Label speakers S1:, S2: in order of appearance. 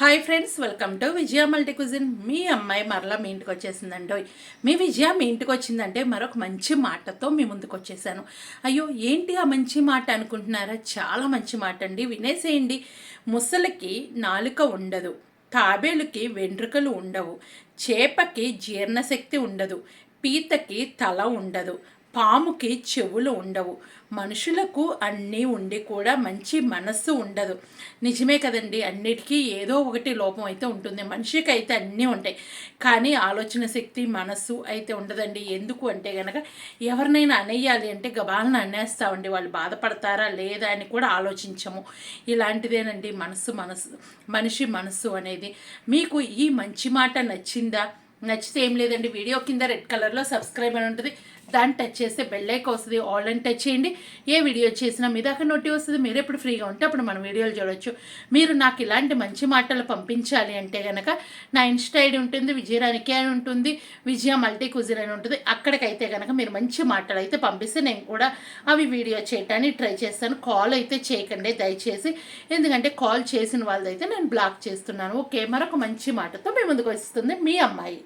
S1: Hi friends welcome to Vijaya multi cuisine మీ అమ్మాయి మరలా మీ ఇంటికి వచ్చేసిందండి. మీ విజయ మీ ఇంటికి వచ్చిందంటే మరొక మంచి మాటతో మీ ముందుకు వచ్చేసాను. అయ్యో ఏంటి ఆ మంచి మాట అనుకుంటున్నారా? చాలా మంచి మాట అండి. వినేసేయండి. ముసలికి నాలుక ఉండదు. తాబేలుకి వెంట్రుకలు ఉండవు. చేపకి జీర్ణశక్తి ఉండదు. పీతకి తల ఉండదు. పాముకి చెవులు ఉండవు. మనుషులకు అన్నీ ఉండి కూడా మంచి మనస్సు ఉండదు. నిజమే కదండి అన్నిటికీ ఏదో ఒకటి లోపం అయితే ఉంటుంది. మనిషికి అయితే అన్నీ ఉంటాయి. కానీ ఆలోచన శక్తి మనస్సు అయితే ఉండదండి. ఎందుకు అంటే కనుక ఎవరినైనా అనేయాలి అంటే గబాలను అనేస్తామండి. వాళ్ళు బాధపడతారా లేదా అని కూడా ఆలోచించము. ఇలాంటిదేనండి మనస్సు మనసు మనిషి మనస్సు అనేది. మీకు ఈ మంచి మాట నచ్చిందా? నచ్చితే ఏం లేదండి. వీడియో కింద రెడ్ కలర్లో సబ్స్క్రైబ్ అని ఉంటుంది. దాన్ని టచ్ చేస్తే బెల్లైక్ వస్తుంది ఆల్ అని టచ్ చేయండి. ఏ వీడియో చేసినా మీ దాకా నోటి వస్తుంది మీరు ఎప్పుడు ఫ్రీగా ఉంటే అప్పుడు మన వీడియోలు చూడొచ్చు. మీరు నాకు ఇలాంటి మంచి మాటలు పంపించాలి అంటే కనుక నా ఇన్స్టా ఐడి ఉంటుంది విజయరానికి అని ఉంటుంది విజయ మల్టీ కుజిర్ అని ఉంటుంది. అక్కడికైతే కనుక మీరు మంచి మాటలు అయితే పంపిస్తే నేను కూడా అవి వీడియో చేయటానికి ట్రై చేస్తాను. కాల్ అయితే చేయకండి దయచేసి. ఎందుకంటే కాల్ చేసిన వాళ్ళదైతే నేను బ్లాక్ చేస్తున్నాను. ఓకే మరొక మంచి మాటతో మీ ముందుకు వస్తుంది మీ అమ్మాయి.